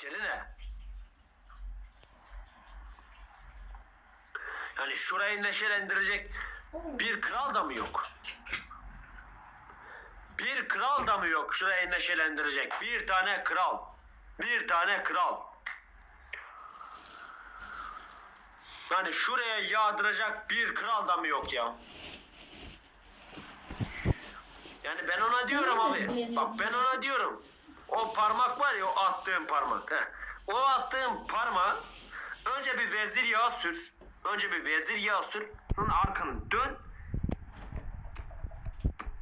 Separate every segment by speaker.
Speaker 1: Beceri? Yani şurayı neşelendirecek bir kral da mı yok? Bir kral da mı yok şurayı neşelendirecek? Bir tane kral. Bir tane kral. Yani şuraya yağdıracak bir kral da mı yok ya? Yani ben ona diyorum abi. Bak ben ona diyorum. O parmak var ya o attığım parmak. Heh. O attığım parmağı önce bir vezir yağı sür. Önce bir vezir yağı sür. Sonra arkanı dön.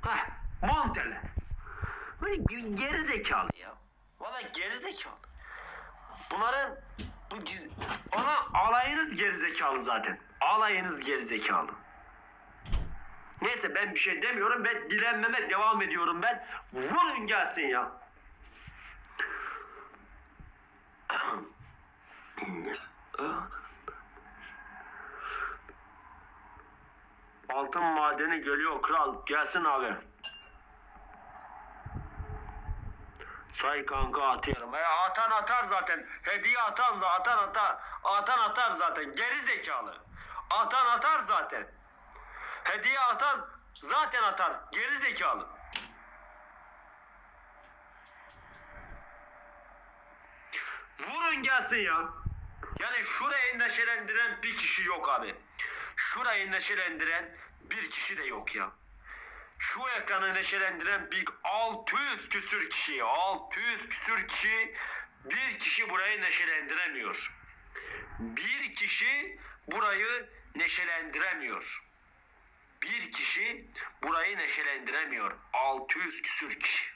Speaker 1: Heh. Montele. Böyle ge- geri zekalı ya. Valla geri zekalı. Bunların bu ona alayınız geri zekalı zaten. Alayınız geri zekalı. Neyse ben bir şey demiyorum. Ben dilenmeme devam ediyorum ben. Vurun gelsin ya. Altın madeni geliyor kral. Gelsin abi. Say kanka atıyorum. E, atan atar zaten. Hediye atan atan atar. Atan atar zaten. Geri zekalı. Atan atar zaten. Hediye atan zaten atar. Geri zekalı. Vurun gelsin ya. Yani şurayı neşelendiren bir kişi yok abi. Şurayı neşelendiren bir kişi de yok ya. Şu ekranı neşelendiren bir 600 küsür kişi, 600 küsür kişi bir kişi burayı neşelendiremiyor. Bir kişi burayı neşelendiremiyor. Bir kişi burayı neşelendiremiyor. 600 küsür kişi.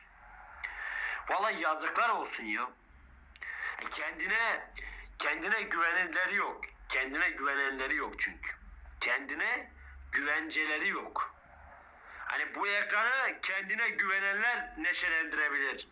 Speaker 1: Vallahi yazıklar olsun ya. E Kendine kendine güvenenleri yok. Kendine güvenenleri yok çünkü. Kendine güvenceleri yok. Hani bu ekranı kendine güvenenler neşelendirebilir.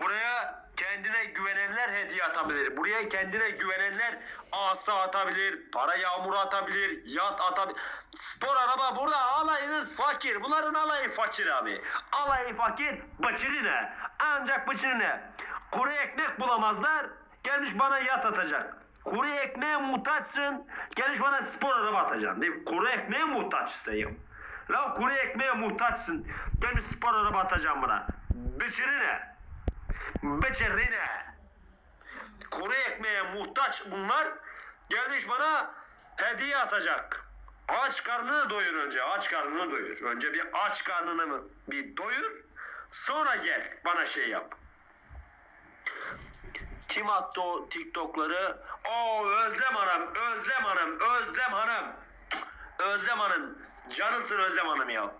Speaker 1: Buraya kendine güvenenler hediye atabilir. Buraya kendine güvenenler asa atabilir, para yağmuru atabilir, yat atabilir. Spor araba burada alayınız fakir. Bunların alayı fakir abi. Alayı fakir, bıçırı ne? Ancak bıçırı ne? Kuru ekmek bulamazlar, gelmiş bana yat atacak. Kuru ekmeğe muhtaçsın, gelmiş bana spor araba atacağım. Değil mi? Kuru ekmeğe muhtaçsın. La kuru ekmeğe muhtaçsın. Gelmiş spor araba atacağım buna. Bıçırı ne? Bıçırı ne? Kuru ekmeğe muhtaç bunlar. Gelmiş bana hediye atacak. Aç karnını doyur önce. Aç karnını doyur. Önce bir aç karnını bir doyur. Sonra gel bana şey yap. Kim attı o TikTok'ları? Oo Özlem Hanım, Özlem Hanım, Özlem Hanım. Özlem Hanım. Canımsın Özlem Hanım ya.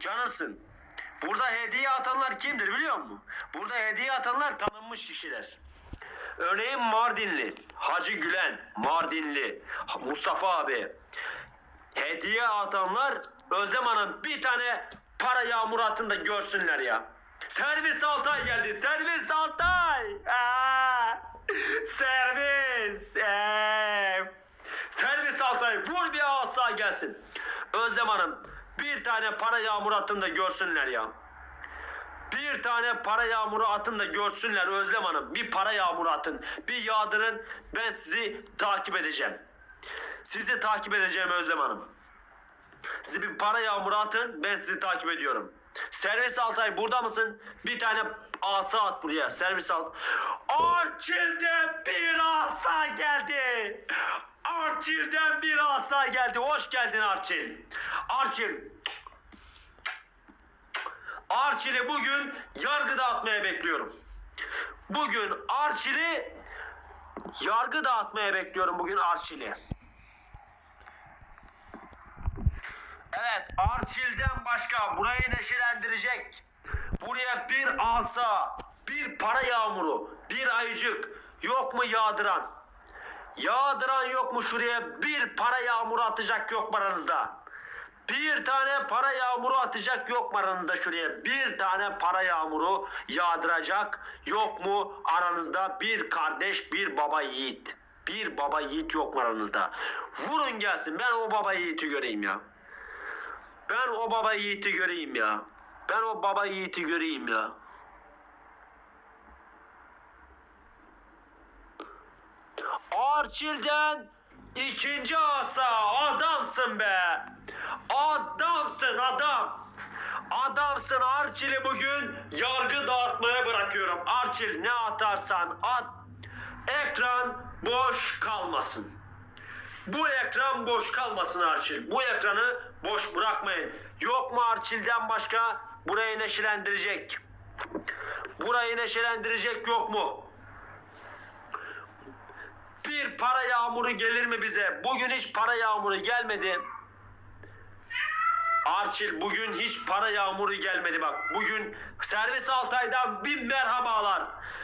Speaker 1: Canımsın. Burada hediye atanlar kimdir biliyor musun? Burada hediye atanlar tanınmış kişiler. Örneğin Mardinli, Hacı Gülen, Mardinli, Mustafa abi. Hediye atanlar Özlem Hanım bir tane para yağmuru attın da görsünler ya. Servis Altay geldi. Servis Altay. Aa, servis. Ee. Servis Altay vur bir asa gelsin. Özlem Hanım bir tane para yağmuru atın da görsünler ya. Bir tane para yağmuru atın da görsünler Özlem Hanım. Bir para yağmuru atın. Bir yağdırın. Ben sizi takip edeceğim. Sizi takip edeceğim Özlem Hanım. Size bir para yağmuru atın. Ben sizi takip ediyorum. Servis Altay burada mısın? Bir tane asa at buraya. Servis alt. Arçil'den bir asa geldi. Arçil'den bir asa geldi. Hoş geldin Arçil. Arçil. Arçil'i bugün yargı dağıtmaya bekliyorum. Bugün Arçil'i yargı dağıtmaya bekliyorum bugün Arçil'i. Evet Arçil'den başka burayı neşelendirecek. Buraya bir asa, bir para yağmuru, bir ayıcık yok mu yağdıran? Yağdıran yok mu şuraya bir para yağmuru atacak yok mu aranızda? Bir tane para yağmuru atacak yok mu aranızda şuraya? Bir tane para yağmuru yağdıracak yok mu aranızda? Bir kardeş bir baba yiğit. Bir baba yiğit yok mu aranızda? Vurun gelsin ben o baba yiğiti göreyim ya. Ben o baba yiğiti göreyim ya. Ben o baba yiğiti göreyim ya. Arçil'den ikinci asa adamsın be. Adamsın adam. Adamsın Arçil'i bugün yargı dağıtmaya bırakıyorum. Arçil ne atarsan at. Ekran boş kalmasın. Bu ekran boş kalmasın Arçil. Bu ekranı boş bırakmayın. Yok mu Arçil'den başka burayı neşelendirecek? Burayı neşelendirecek yok mu? Bir para yağmuru gelir mi bize? Bugün hiç para yağmuru gelmedi. Arçil bugün hiç para yağmuru gelmedi bak. Bugün Servis Altay'dan bin merhabalar.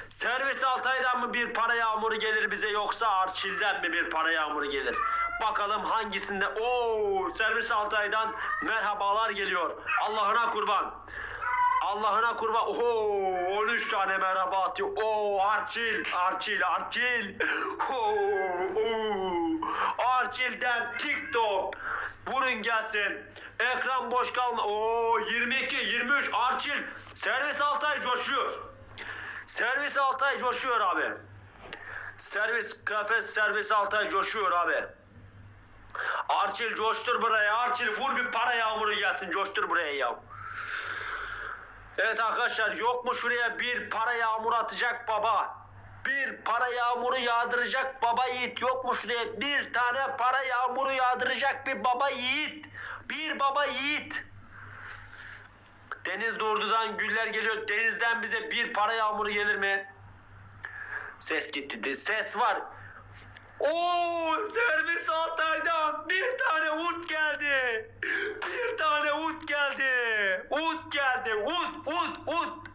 Speaker 1: Servis Altay'dan mı bir para yağmuru gelir bize yoksa Arçil'den mi bir para yağmuru gelir? Bakalım hangisinde? Oo, Servis Altay'dan merhabalar geliyor. Allah'ına kurban. Allah'ına kurban. Oo, 13 tane merhaba atıyor. Oo, Arçil, Arçil, Arçil. Oo, oo. Arçil'den TikTok. Vurun gelsin. Ekran boş kalma. Oo, 22, 23 Arçil. Servis Altay coşuyor. Servis Altay coşuyor abi. Servis kafes servis Altay coşuyor abi. Arçil coştur buraya. Arçil vur bir para yağmuru gelsin. Coştur buraya ya. Evet arkadaşlar yok mu şuraya bir para yağmuru atacak baba? Bir para yağmuru yağdıracak baba yiğit yok mu şuraya bir tane para yağmuru yağdıracak bir baba yiğit. Bir baba yiğit. Deniz Doğru'dan güller geliyor. Denizden bize bir para yağmuru gelir mi? Ses gitti. Ses var. Oo servis Altay'dan bir tane ut geldi. Bir tane ut geldi. Ut geldi. Ut ut ut.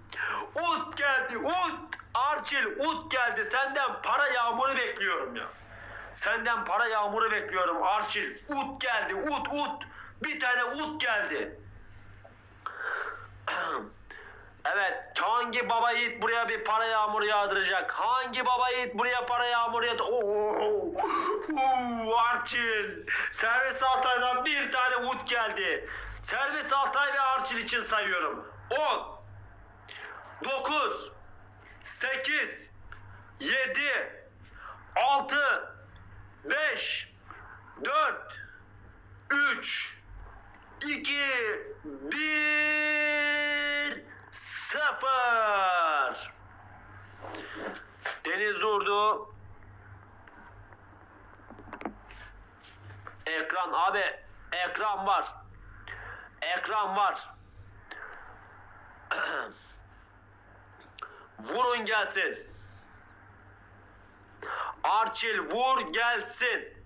Speaker 1: Ut geldi. Ut. Arçil ut geldi. Senden para yağmuru bekliyorum ya. Senden para yağmuru bekliyorum Arçil. Ut geldi. Ut ut. Bir tane ut geldi. Evet, hangi baba yiğit buraya bir para yağmuru yağdıracak? Hangi baba yiğit buraya para yağmuru yağdır? Oo, oo, Arçil. Servis Altay'dan bir tane ut geldi. Servis Altay ve Arçil için sayıyorum. 10 9 8 7 6 5 4 3 2 1 0 Deniz durdu. Ekran abi ekran var. Ekran var. Vurun gelsin. Arçil vur gelsin.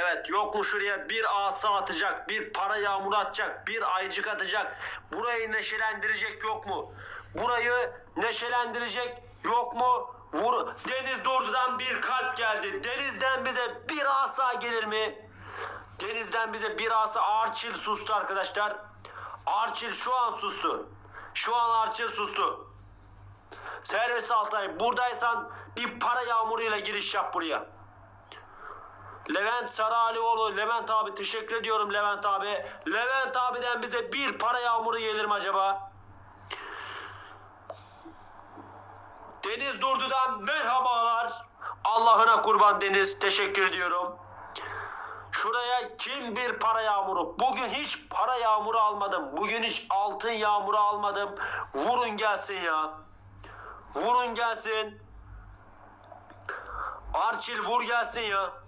Speaker 1: Evet yok mu şuraya bir asa atacak, bir para yağmuru atacak, bir aycık atacak. Burayı neşelendirecek yok mu? Burayı neşelendirecek yok mu? Vur. Deniz Doğru'dan bir kalp geldi. Denizden bize bir asa gelir mi? Denizden bize bir asa Arçil sustu arkadaşlar. Arçil şu an sustu. Şu an Arçil sustu. Servis Altay buradaysan bir para yağmuruyla giriş yap buraya. Levent Saralioğlu, Levent abi teşekkür ediyorum Levent abi. Levent abiden bize bir para yağmuru gelir mi acaba? Deniz Durdu'dan merhabalar. Allah'ına kurban Deniz teşekkür ediyorum. Şuraya kim bir para yağmuru? Bugün hiç para yağmuru almadım. Bugün hiç altın yağmuru almadım. Vurun gelsin ya. Vurun gelsin. Arçil vur gelsin ya.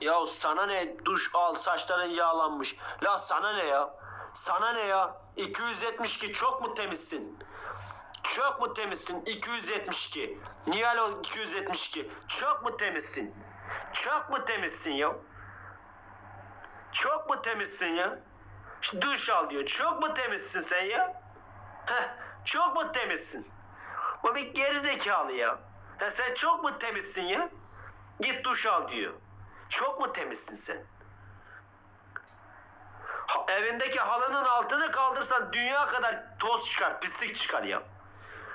Speaker 1: Ya sana ne duş al saçların yağlanmış. La sana ne ya? Sana ne ya? 272 çok mu temizsin? Çok mu temizsin? 272. Niye o 272? Çok mu temizsin? Çok mu temizsin ya? Çok mu temizsin ya? Duş al diyor. Çok mu temizsin sen ya? Heh, çok mu temizsin? O bir gerizekalı ya. ya. Sen çok mu temizsin ya? Git duş al diyor. Çok mu temizsin sen? Evindeki halının altını kaldırsan dünya kadar toz çıkar, pislik çıkar ya.